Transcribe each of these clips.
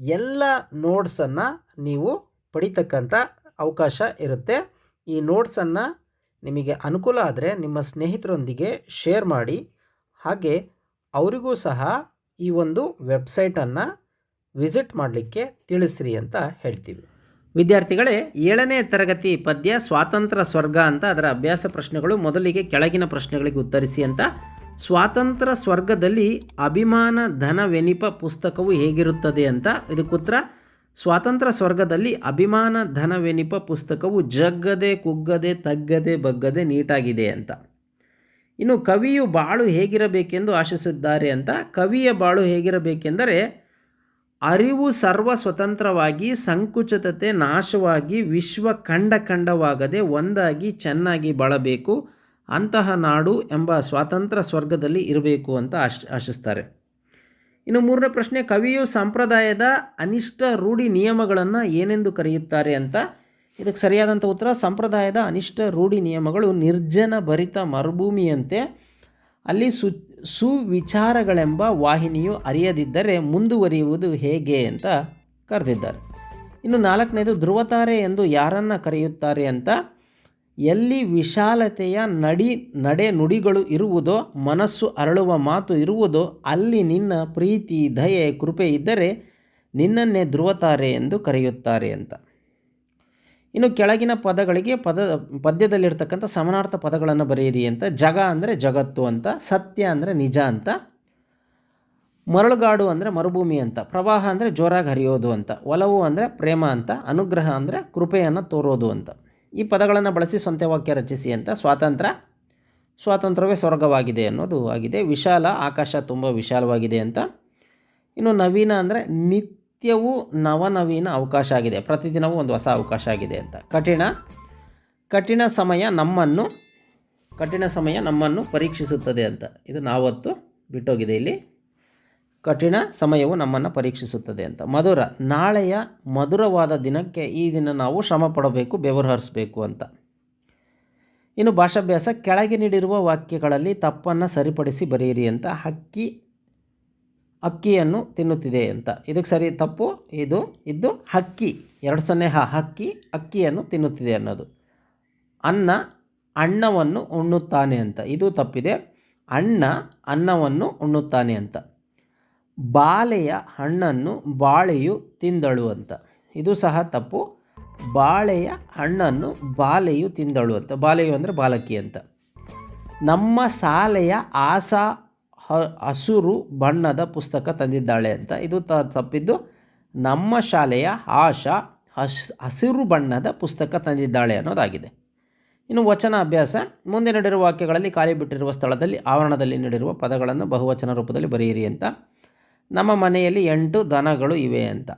ಎಲ್ಲ ನೋಟ್ಸನ್ನು ನೀವು ಪಡಿತಕ್ಕಂಥ ಅವಕಾಶ ಇರುತ್ತೆ. ಈ ನೋಟ್ಸನ್ನು ನಿಮಗೆ ಅನುಕೂಲ ಆದರೆ ನಿಮ್ಮ ಸ್ನೇಹಿತರೊಂದಿಗೆ ಶೇರ್ ಮಾಡಿ. ಹಾಗೆ ಅವರಿಗೂ ಸಹ ಈ ಒಂದು ವೆಬ್ಸೈಟನ್ನು ವಿಸಿಟ್ ಮಾಡಲಿಕ್ಕೆ ತಿಳಿಸ್ರಿ ಅಂತ ಹೇಳ್ತೀವಿ. ವಿದ್ಯಾರ್ಥಿಗಳೇ, ಏಳನೇ ತರಗತಿ ಪದ್ಯ ಸ್ವಾತಂತ್ರ್ಯ ಸ್ವರ್ಗ ಅಂತ ಅದರ ಅಭ್ಯಾಸ ಪ್ರಶ್ನೆಗಳು ಮೊದಲಿಗೆ ಕೆಳಗಿನ ಪ್ರಶ್ನೆಗಳಿಗೆ ಉತ್ತರಿಸಿ ಅಂತ ಸ್ವಾತಂತ್ರ್ಯ ಸ್ವರ್ಗದಲ್ಲಿ ಅಭಿಮಾನ ಧನವೆನಿಪ ಪುಸ್ತಕವು ಹೇಗಿರುತ್ತದೆ ಅಂತ ಇದಕ್ಕುತ್ತರ ಸ್ವಾತಂತ್ರ್ಯ ಸ್ವರ್ಗದಲ್ಲಿ ಅಭಿಮಾನ ಧನವೆನಿಪ ಪುಸ್ತಕವು ಜಗ್ಗದೆ, ಕುಗ್ಗದೆ, ತಗ್ಗದೆ, ಬಗ್ಗದೆ ನೀಟಾಗಿದೆ ಅಂತ. ಇನ್ನು ಕವಿಯು ಬಾಳು ಹೇಗಿರಬೇಕೆಂದು ಆಶಿಸಿದ್ದಾರೆ ಅಂತ, ಕವಿಯ ಬಾಳು ಹೇಗಿರಬೇಕೆಂದರೆ ಅರಿವು ಸರ್ವ ಸ್ವತಂತ್ರವಾಗಿ ಸಂಕುಚಿತತೆ ನಾಶವಾಗಿ, ವಿಶ್ವ ಖಂಡ ಖಂಡವಾಗದೆ ಒಂದಾಗಿ ಚೆನ್ನಾಗಿ ಬಾಳಬೇಕು. ಅಂತಹ ನಾಡು ಎಂಬ ಸ್ವಾತಂತ್ರ್ಯ ಸ್ವರ್ಗದಲ್ಲಿ ಇರಬೇಕು ಅಂತ ಆಶ್, ಆಶಿಸ್ತಾರೆ. ಇನ್ನು ಮೂರನೇ ಪ್ರಶ್ನೆ, ಕವಿಯು ಸಂಪ್ರದಾಯದ ಅನಿಷ್ಟ ರೂಢಿ ನಿಯಮಗಳನ್ನು ಏನೆಂದು ಕರೆಯುತ್ತಾರೆ ಅಂತ? ಇದಕ್ಕೆ ಸರಿಯಾದಂಥ ಉತ್ತರ, ಸಂಪ್ರದಾಯದ ಅನಿಷ್ಟ ರೂಢಿ ನಿಯಮಗಳು ನಿರ್ಜನ ಭರಿತ ಮರುಭೂಮಿಯಂತೆ ಅಲ್ಲಿ ಸು, ಸುವಿಚಾರಗಳೆಂಬ ವಾಹಿನಿಯು ಅರಿಯದಿದ್ದರೆ ಮುಂದುವರಿಯುವುದು ಹೇಗೆ ಅಂತ ಕರೆದಿದ್ದಾರೆ. ಇನ್ನು ನಾಲ್ಕನೇದು, ಧ್ರುವತಾರೆ ಎಂದು ಯಾರನ್ನು ಕರೆಯುತ್ತಾರೆ ಅಂತ? ಎಲ್ಲಿ ವಿಶಾಲತೆಯ ನಡಿ, ನಡೆ ನುಡಿಗಳು ಇರುವುದೋ, ಮನಸ್ಸು ಅರಳುವ ಮಾತು ಇರುವುದೋ, ಅಲ್ಲಿ ನಿನ್ನ ಪ್ರೀತಿ, ದಯೆ, ಕೃಪೆ ಇದ್ದರೆ ನಿನ್ನನ್ನೇ ಧ್ರುವತಾರೆ ಎಂದು ಕರೆಯುತ್ತಾರೆ ಅಂತ. ಇನ್ನು ಕೆಳಗಿನ ಪದಗಳಿಗೆ ಪದ, ಪದ್ಯದಲ್ಲಿರ್ತಕ್ಕಂಥ ಸಮನಾರ್ಥ ಪದಗಳನ್ನು ಬರೆಯಿರಿ ಅಂತ. ಜಗ ಅಂದರೆ ಜಗತ್ತು ಅಂತ, ಸತ್ಯ ಅಂದರೆ ನಿಜ ಅಂತ. ಮರಳುಗಾಡು ಅಂದರೆ ಮರುಭೂಮಿ ಅಂತ. ಪ್ರವಾಹ ಅಂದರೆ ಜೋರಾಗಿ ಹರಿಯೋದು ಅಂತ. ಒಲವು ಅಂದರೆ ಪ್ರೇಮ ಅಂತ. ಅನುಗ್ರಹ ಅಂದರೆ ಕೃಪೆಯನ್ನು ತೋರೋದು ಅಂತ. ಈ ಪದಗಳನ್ನು ಬಳಸಿ ಸ್ವಂತ ವಾಕ್ಯ ರಚಿಸಿ ಅಂತ ಸ್ವಾತಂತ್ರ್ಯ ಸ್ವಾತಂತ್ರ್ಯವೇ ಸ್ವರ್ಗವಾಗಿದೆ ಅನ್ನೋದು ಆಗಿದೆ. ವಿಶಾಲ, ಆಕಾಶ ತುಂಬ ವಿಶಾಲವಾಗಿದೆ ಅಂತ. ಇನ್ನು ನವೀನ ಅಂದರೆ ನಿತ್ಯವೂ ನವನವೀನ ಅವಕಾಶ ಆಗಿದೆ. ಪ್ರತಿದಿನವೂ ಒಂದು ಹೊಸ ಅವಕಾಶ ಆಗಿದೆ ಅಂತ. ಕಠಿಣ ಕಠಿಣ ಸಮಯ ನಮ್ಮನ್ನು, ಕಠಿಣ ಸಮಯ ನಮ್ಮನ್ನು ಪರೀಕ್ಷಿಸುತ್ತದೆ ಅಂತ. ಇದು ನಾವತ್ತು ಬಿಟ್ಟೋಗಿದೆ ಇಲ್ಲಿ. ಕಠಿಣ ಸಮಯವು ನಮ್ಮನ್ನು ಪರೀಕ್ಷಿಸುತ್ತದೆ ಅಂತ. ಮಧುರ, ನಾಳೆಯ ಮಧುರವಾದ ದಿನಕ್ಕೆ ಈ ದಿನ ನಾವು ಶ್ರಮ ಪಡಬೇಕು, ಬೆವರು ಹರಿಸಬೇಕು ಅಂತ. ಇನ್ನು ಭಾಷಾಭ್ಯಾಸ, ಕೆಳಗೆ ನೀಡಿರುವ ವಾಕ್ಯಗಳಲ್ಲಿ ತಪ್ಪನ್ನು ಸರಿಪಡಿಸಿ ಬರೆಯಿರಿ ಅಂತ. ಹಕ್ಕಿ, ಅಕ್ಕಿಯನ್ನು ತಿನ್ನುತ್ತಿದೆ ಅಂತ. ಇದಕ್ಕೆ ಸರಿ ತಪ್ಪು, ಇದು, ಇದ್ದು ಹಕ್ಕಿ. ಎರಡು ಸೊನ್ನೆ ಹ, ಹಕ್ಕಿ, ಅಕ್ಕಿಯನ್ನು ತಿನ್ನುತ್ತಿದೆ ಅನ್ನೋದು. ಅನ್ನ, ಅಣ್ಣವನ್ನು ಉಣ್ಣುತ್ತಾನೆ ಅಂತ. ಇದು ತಪ್ಪಿದೆ. ಅಣ್ಣ, ಅನ್ನವನ್ನು ಉಣ್ಣುತ್ತಾನೆ ಅಂತ. ಬಾಳೆಯ ಹಣ್ಣನ್ನು ಬಾಳೆಯು ತಿಂದಳು ಅಂತ. ಇದು ಸಹ ತಪ್ಪು. ಬಾಳೆಯ ಹಣ್ಣನ್ನು ಬಾಲೆಯು ತಿಂದಳು ಅಂತ. ಬಾಲೆಯು ಅಂದರೆ ಬಾಲಕಿ ಅಂತ. ನಮ್ಮ ಶಾಲೆಯ ಆಸಾ ಹಸುರು ಬಣ್ಣದ ಪುಸ್ತಕ ತಂದಿದ್ದಾಳೆ ಅಂತ. ಇದು ತ, ತಪ್ಪಿದ್ದು ನಮ್ಮ ಶಾಲೆಯ ಆಶಾ, ಹಸ್, ಹಸಿರು ಬಣ್ಣದ ಪುಸ್ತಕ ತಂದಿದ್ದಾಳೆ ಅನ್ನೋದಾಗಿದೆ. ಇನ್ನು ವಚನ ಅಭ್ಯಾಸ. ಮುಂದೆ ನಡೆಯುವ ವಾಕ್ಯಗಳಲ್ಲಿ ಖಾಲಿ ಬಿಟ್ಟಿರುವ ಸ್ಥಳದಲ್ಲಿ, ಆವರಣದಲ್ಲಿ ನೀಡಿರುವ ಪದಗಳನ್ನು ಬಹುವಚನ ರೂಪದಲ್ಲಿ ಬರೆಯಿರಿ ಅಂತ. ನಮ್ಮ ಮನೆಯಲ್ಲಿ ಎಂಟು ದನಗಳು ಇವೆ ಅಂತ.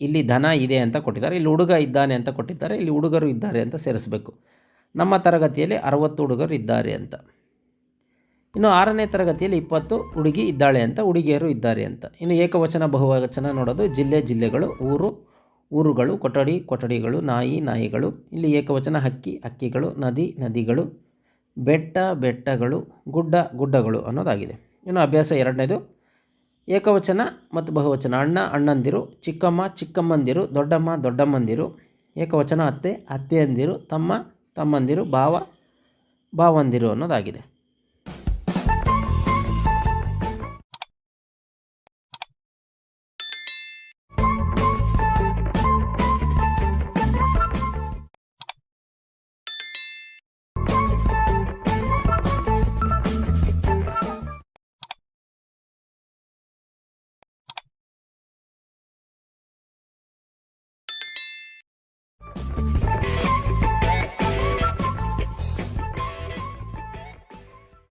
ಇಲ್ಲಿ ದನ ಇದೆ ಅಂತ ಕೊಟ್ಟಿದ್ದಾರೆ, ಇಲ್ಲಿ ಹುಡುಗ ಇದ್ದಾನೆ ಅಂತ ಕೊಟ್ಟಿದ್ದಾರೆ, ಇಲ್ಲಿ ಹುಡುಗರು ಇದ್ದಾರೆ ಅಂತ ಸೇರಿಸಬೇಕು. ನಮ್ಮ ತರಗತಿಯಲ್ಲಿ ಅರವತ್ತು ಹುಡುಗರು ಇದ್ದಾರೆ ಅಂತ. ಇನ್ನು ಆರನೇ ತರಗತಿಯಲ್ಲಿ ಇಪ್ಪತ್ತು ಹುಡುಗಿ ಇದ್ದಾಳೆ ಅಂತ, ಹುಡುಗಿಯರು ಇದ್ದಾರೆ ಅಂತ. ಇನ್ನು ಏಕವಚನ, ಬಹುವಚನ ನೋಡೋದು ಜಿಲ್ಲೆ ಜಿಲ್ಲೆಗಳು, ಊರು, ಊರುಗಳು, ಕೊಠಡಿ, ಕೊಠಡಿಗಳು, ನಾಯಿ, ನಾಯಿಗಳು, ಇಲ್ಲಿ ಏಕವಚನ ಹಕ್ಕಿ, ಹಕ್ಕಿಗಳು, ನದಿ, ನದಿಗಳು, ಬೆಟ್ಟ, ಬೆಟ್ಟಗಳು, ಗುಡ್ಡ, ಗುಡ್ಡಗಳು ಅನ್ನೋದಾಗಿದೆ. ಇನ್ನು ಅಭ್ಯಾಸ ಎರಡನೇದು ಏಕವಚನ ಮತ್ತು ಬಹುವಚನ. ಅಣ್ಣ, ಅಣ್ಣಂದಿರು, ಚಿಕ್ಕಮ್ಮ, ಚಿಕ್ಕಮ್ಮಂದಿರು, ದೊಡ್ಡಮ್ಮ, ದೊಡ್ಡಮ್ಮಂದಿರು. ಏಕವಚನ ಅತ್ತೆ, ಅತ್ತೆಯಂದಿರು, ತಮ್ಮ, ತಮ್ಮಂದಿರು, ಭಾವ, ಭಾವಂದಿರು ಅನ್ನೋದಾಗಿದೆ.